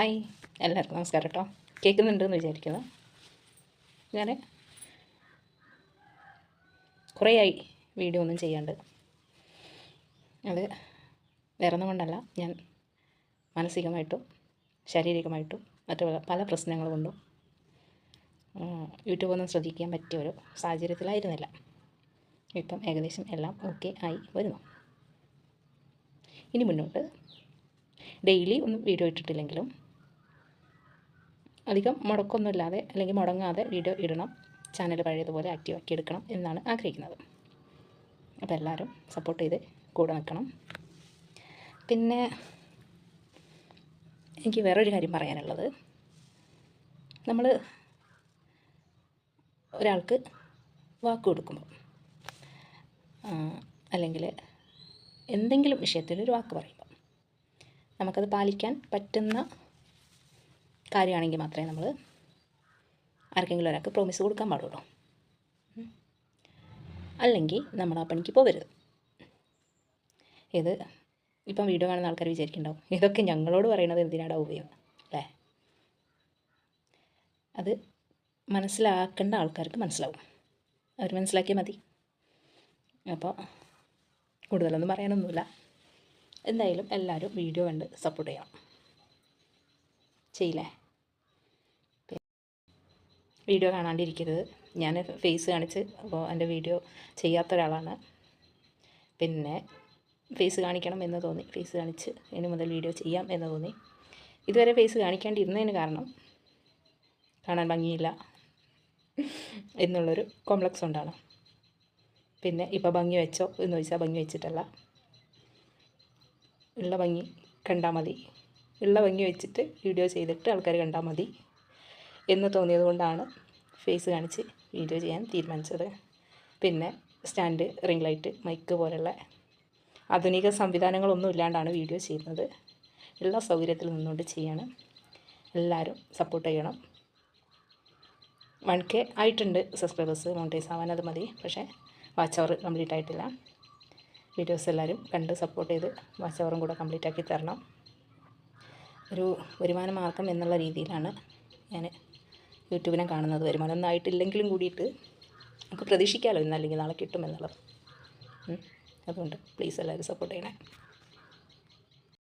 Hi. എല്ലാവർക്കും നമസ്കാരം കേട്ടോ. കേൾക്കുന്നുണ്ടെന്ന് വിചാരിക്കുന്നു. ഞാൻ കുറേയായി വീഡിയോ ഒന്നും ചെയ്യാണ്ട്. അത് വേറെ ഒന്നും കൊണ്ടല്ല. ഞാൻ മാനസികമായിട്ടും ശാരീരികമായിട്ടും മറ്റു പല- പ്രശ്നങ്ങൾ കൊണ്ടും യൂട്യൂബ് ഒന്നും ശ്രദ്ധിക്കാൻ പറ്റിയ ഒരു സാഹചര്യത്തിലായിരുന്നില്ല. ഇപ്പം ഏകദേശം എല്ലാം ഓക്കെ ആയി വരുന്നു. ഇനി മുന്നോട്ട് ഡെയിലി ഒന്നും വീഡിയോ ഇട്ടിട്ടില്ലെങ്കിലും അധികം മുടക്കൊന്നുമില്ലാതെ അല്ലെങ്കിൽ മുടങ്ങാതെ വീഡിയോ ഇടണം ചാനൽ പഴയതുപോലെ ആക്റ്റീവാക്കി എടുക്കണം എന്നാണ് ആഗ്രഹിക്കുന്നത്. അപ്പോൾ എല്ലാവരും സപ്പോർട്ട് ചെയ്ത് കൂടെ നിൽക്കണം. പിന്നെ എനിക്ക് വേറൊരു കാര്യം പറയാനുള്ളത്. നമ്മൾ ഒരാൾക്ക് വാക്ക് കൊടുക്കുമ്പോൾ അല്ലെങ്കിൽ എന്തെങ്കിലും വിഷയത്തിൽ ഒരു വാക്ക് പറയുമ്പോൾ നമുക്കത് പാലിക്കാൻ പറ്റുന്ന കാര്യമാണെങ്കിൽ മാത്രമേ നമ്മൾ ആർക്കെങ്കിലും ഒരാൾക്ക് പ്രോമിസ് കൊടുക്കാൻ പാടുള്ളൂ. അല്ലെങ്കിൽ നമ്മൾ ആ പണിക്ക് പോകരുത്. ഇത് ഇപ്പം വീഡിയോ കാണുന്ന ആൾക്കാർ വിചാരിക്കുന്നുണ്ടാവും ഇതൊക്കെ ഞങ്ങളോട് പറയണത് എന്തിനാടാ ഉപയോഗം അല്ലേ? അത് മനസ്സിലാക്കേണ്ട ആൾക്കാർക്ക് മനസ്സിലാവും. അവർ മനസ്സിലാക്കിയാൽ മതി. അപ്പോൾ കൂടുതലൊന്നും പറയാനൊന്നുമില്ല. എന്തായാലും എല്ലാവരും വീഡിയോ കണ്ട് സപ്പോർട്ട് ചെയ്യണം. ചെയ്യില്ലേ? വീഡിയോ കാണാണ്ടിരിക്കരുത്. ഞാൻ ഫേസ് കാണിച്ച് അപ്പോൾ എന്റെ വീഡിയോ ചെയ്യാത്ത ഒരാളാണ്. പിന്നെ ഫേസ് കാണിക്കണം എന്ന് തോന്നി. ഫേസ് കാണിച്ച് ഇനി മുതൽ വീഡിയോ ചെയ്യാം എന്ന് തോന്നി. ഇതുവരെ ഫേസ് കാണിക്കാണ്ടിരുന്നതിന് കാരണം കാണാൻ ഭംഗിയില്ല എന്നുള്ളൊരു കോംപ്ലക്സ് ഉണ്ടാണ് പിന്നെ ഇപ്പോൾ ഭംഗി വെച്ചോ എന്ന് ചോദിച്ചാൽ ഭംഗി വെച്ചിട്ടല്ല. ഉള്ള ഭംഗി കണ്ടാൽ മതി. ഉള്ള ഭംഗി വെച്ചിട്ട് വീഡിയോ ചെയ്തിട്ട് ആൾക്കാർ കണ്ടാൽ മതി. എന്ന് തോന്നിയത് കൊണ്ടാണ് ഫേസ് കാണിച്ച് വീഡിയോ ചെയ്യാൻ തീരുമാനിച്ചത്. പിന്നെ സ്റ്റാൻഡ് റിംഗ് ലൈറ്റ് മൈക്ക് പോലുള്ള ആധുനിക സംവിധാനങ്ങളൊന്നും ഇല്ലാണ്ടാണ് വീഡിയോ ചെയ്യുന്നത്. എല്ലാ സൗകര്യത്തിൽ നിന്നുകൊണ്ട് ചെയ്യണം. എല്ലാവരും സപ്പോർട്ട് ചെയ്യണം. വൺ കെ ആയിട്ടുണ്ട് സബ്സ്ക്രൈബേഴ്സ് മോണിറ്റൈസ് ആവാൻ അത് മതി. പക്ഷേ വാച്ച് അവർ കംപ്ലീറ്റ് ആയിട്ടില്ല. വീഡിയോസ് എല്ലാവരും കണ്ട് സപ്പോർട്ട് ചെയ്ത് വാച്ച് അവറും കൂടെ കംപ്ലീറ്റ് ആക്കി തരണം. ഒരു വരുമാന മാർഗം എന്നുള്ള രീതിയിലാണ് ഞാൻ യൂട്യൂബിനെ കാണുന്നത് വരുമാനമൊന്നും ആയിട്ടില്ലെങ്കിലും കൂടിയിട്ട് നമുക്ക് പ്രതീക്ഷിക്കാമല്ലോ ഇന്നല്ലെങ്കിൽ നാളെ കിട്ടുമെന്നുള്ളത്. അതുകൊണ്ട് പ്ലീസ് എല്ലാവരും സപ്പോർട്ട് ചെയ്യണേ.